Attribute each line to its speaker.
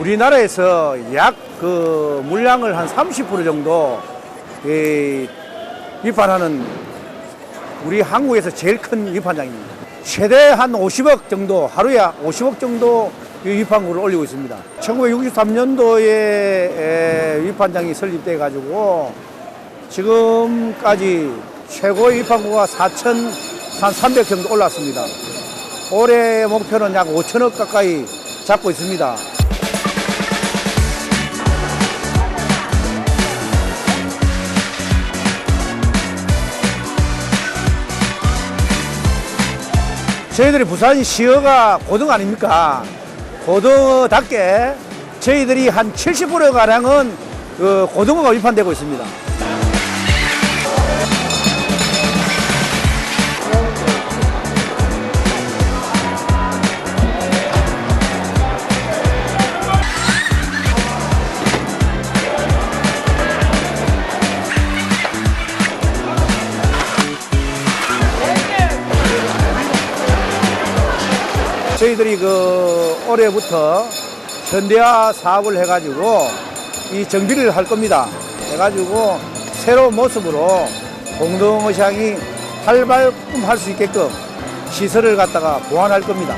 Speaker 1: 우리나라에서 약 그 물량을 한 30% 정도 이, 위판하는 우리 한국에서 제일 큰 위판장입니다. 최대 한 50억 정도, 하루에 50억 정도 이 위판구를 올리고 있습니다. 1963년도에 위판장이 설립돼 가지고 지금까지 최고의 위판구가 4,300 정도 올랐습니다. 올해 목표는 약 5천억 가까이 잡고 있습니다. 저희들이 부산 시어가 고등 아닙니까? 고등어답게 저희들이 한 70%가량은 그 고등어가 위판되고 있습니다. 저희들이 그 올해부터 현대화 사업을 해가지고 이 정비를 할 겁니다. 해가지고 새로운 모습으로 공동어시장이 활발할 수 있게끔 시설을 갖다가 보완할 겁니다.